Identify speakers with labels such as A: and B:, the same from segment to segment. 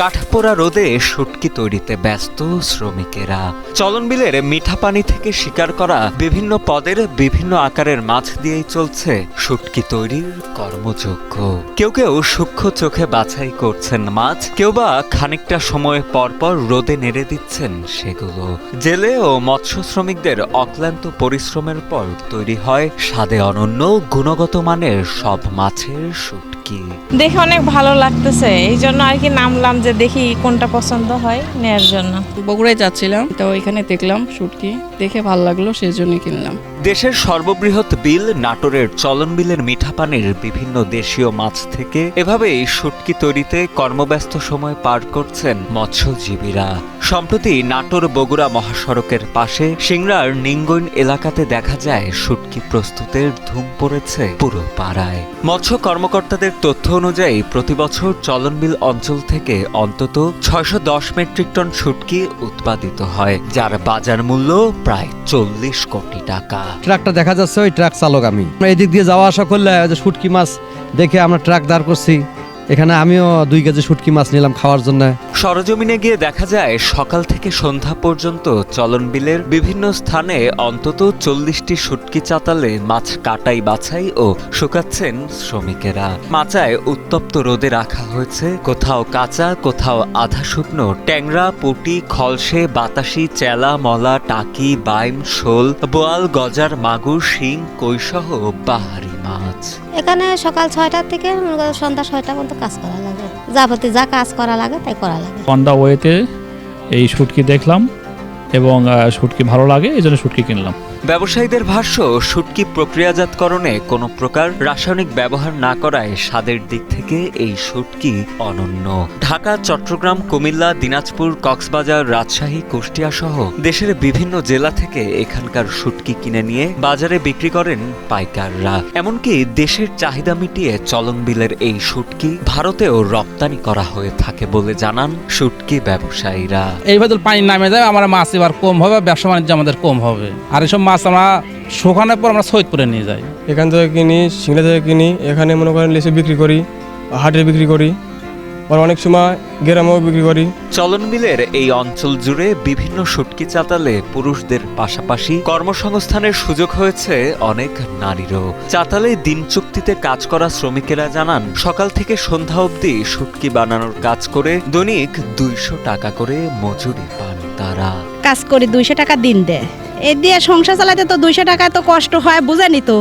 A: কাঠপোড়া রোদে শুটকি তৈরিতে ব্যস্ত শ্রমিকেরা। চলনবিলের মিঠা পানি থেকে শিকার করা বিভিন্ন পদের বিভিন্ন আকারের মাছ দিয়েই চলছে শুটকি তৈরির কর্মযজ্ঞ। কেউ কেউ সূক্ষ্ম চোখে বাছাই করছেন মাছ, কেউ বা খানিকটা সময় পর পর রোদে নেড়ে দিচ্ছেন সেগুলো। জেলে ও মৎস্য শ্রমিকদের অক্লান্ত পরিশ্রমের পর তৈরি হয় স্বাদে অনন্য, গুণগত মানের সব মাছের শুটকি
B: দেখে অনেক ভালো লাগতেছে এই জন্য আর কি নামলাম যে দেখি কোনটা পছন্দ হয় নেয়ার জন্য।
C: বগুড়ায় যাচ্ছিলাম তো ওইখানে দেখলাম শুটকি দেখে ভালো লাগল সেই জন্য কিনলাম।
A: দেশের সর্ববৃহৎ বিল, নাটোরের চলন বিলের মিঠা পানির বিভিন্ন দেশীয় মাছ থেকে এভাবেই শুটকি তৈরিতে কর্মব্যস্ত সময় পার করছেন মৎস্যজীবীরা। সম্প্রতি নাটোর বগুড়া মহাসড়কের পাশে সিংড়ার নিঙ্গইন এলাকাতে দেখা যায় শুটকি প্রস্তুতের ধুম পড়েছে পুরো পাড়ায়। মৎস্য কর্মকর্তাদের তথ্য অনুযায়ী প্রতি বছর চলনবিল অঞ্চল থেকে অন্তত ছয়শো দশ মেট্রিক টন শুটকি উৎপাদিত হয়, যার বাজার মূল্য প্রায় চল্লিশ কোটি টাকা।
D: ট্রাকটা দেখা যাচ্ছে, ওই ট্রাক চালক আমি এদিক দিয়ে যাওয়া আসা করলে যে শুটকি মাছ দেখে আমরা ট্রাক দাঁড় করছি। এখানে আমিও দুই কেজি শুটকি মাছ নিলাম খাওয়ার জন্য।
A: সরজমিনে গিয়ে দেখা যায়, সকাল থেকে সন্ধ্যা পর্যন্ত চলন বিলের বিভিন্ন স্থানে অন্তত চল্লিশটি শুটকি চাতালে মাছ কাটাই বাছাই ও শুকাচ্ছেন শ্রমিকেরা। মাচায় উত্তপ্ত রোদে রাখা হয়েছে, কোথাও কাঁচা, কোথাও আধা শুকনো ট্যাংরা, পুটি, খলসে, বাতাসি, চেলা, মলা, টাকি, বাইম, শোল, বোয়াল, গজার, মাগুর, শিং কৈসহ বাহারি মাছ।
E: এখানে সকাল ছয়টার থেকে সন্ধ্যা ছয়টা পর্যন্ত কাজ করা লাগে। যাবতীয় যা কাজ করা লাগে তাই করা লাগে।
F: অন ওয়েতে এই শুটকি দেখলাম। এবং শুটকি ভালো লাগে এই জন্য শুটকি কিনলাম।
A: ব্যবসায়ীদের ভাষ্য শুটকি প্রক্রিয়াজাতকরণে কোনো প্রকার রাসায়নিক ব্যবহার না করায় স্বাদের দিক থেকে এই শুটকি অনন্য। ঢাকা চট্টগ্রাম কুমিল্লা দিনাজপুর কক্সবাজার রাজশাহী কুষ্টিয়া সহ দেশের বিভিন্ন জেলা থেকে এখানকার শুটকি কিনে নিয়ে বাজারে বিক্রি করেন পাইকাররা। এমনকি দেশের চাহিদা মিটিয়ে চলন বিলের এই শুটকি ভারতেও রপ্তানি করা হয়ে থাকে বলে জানান শুটকি ব্যবসায়ীরা।
G: এই ভেতর পানি নামে যায় আমার মাছ এবার কম হবে ব্যবসা বাণিজ্য আমাদের কম হবে। আর এসব মাছ আমরা শুকানোর পর আমরা সৈয়দপুরে নিয়ে যাই।
H: এখান থেকে কিনি সিংড়া থেকে কিনি এখানে মনে করেন লিসে বিক্রি করি হাটে বিক্রি করি আবার অনেক সময় গ্রামেও বিক্রি করি।
A: চলন বিলের এই অঞ্চল জুড়ে বিভিন্ন শুটকি চাতালে পুরুষদের পাশাপাশি কর্মসংস্থানের সুযোগ হয়েছে অনেক নারীরও। চাতালে দিন চুক্তিতে কাজ করা শ্রমিকেরা জানান সকাল থেকে সন্ধ্যা অবধি শুটকি বানানোর কাজ করে দৈনিক দুইশো টাকা করে মজুরি পান তারা।
I: কাজ করি, দুইশো টাকা দিন দেয় এ দিয়ে সংসার চালাতে তো দুইশো টাকা তো কষ্ট হয়, বুঝেনি তো?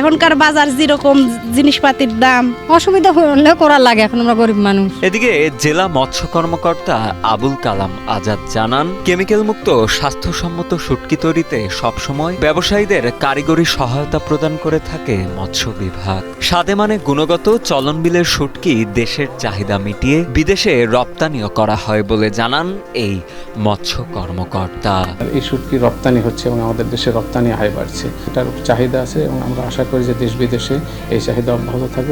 I: এখনকার বাজার যেরকম জিনিসপাতির দাম।
E: অসুবিধা হলে করা লাগে এখন আমরা গরিব মানুষ।
A: এদিকে জেলা মৎস্য কর্মকর্তা আবুল কালাম আজাদ জানান কেমিক্যাল মুক্ত স্বাস্থ্যসম্মত শুটকি তৈরিতে সবসময় ব্যবসায়ীদের কারিগরি সহায়তা প্রদান করে থাকে মৎস্য বিভাগ। স্বাদে মানে গুণগত চলন বিলের শুটকি দেশের চাহিদা মিটিয়ে বিদেশে রপ্তানিও করা হয় বলে জানান এই মৎস্য কর্মকর্তা।
J: এই শুটকি রপ্তানি হচ্ছে এবং আমাদের দেশে রপ্তানি আয় বাড়ছে। এটার চাহিদা আছে এবং আমরা আশা করি যে দেশ বিদেশে এই চাহিদা অব্যাহত থাকবে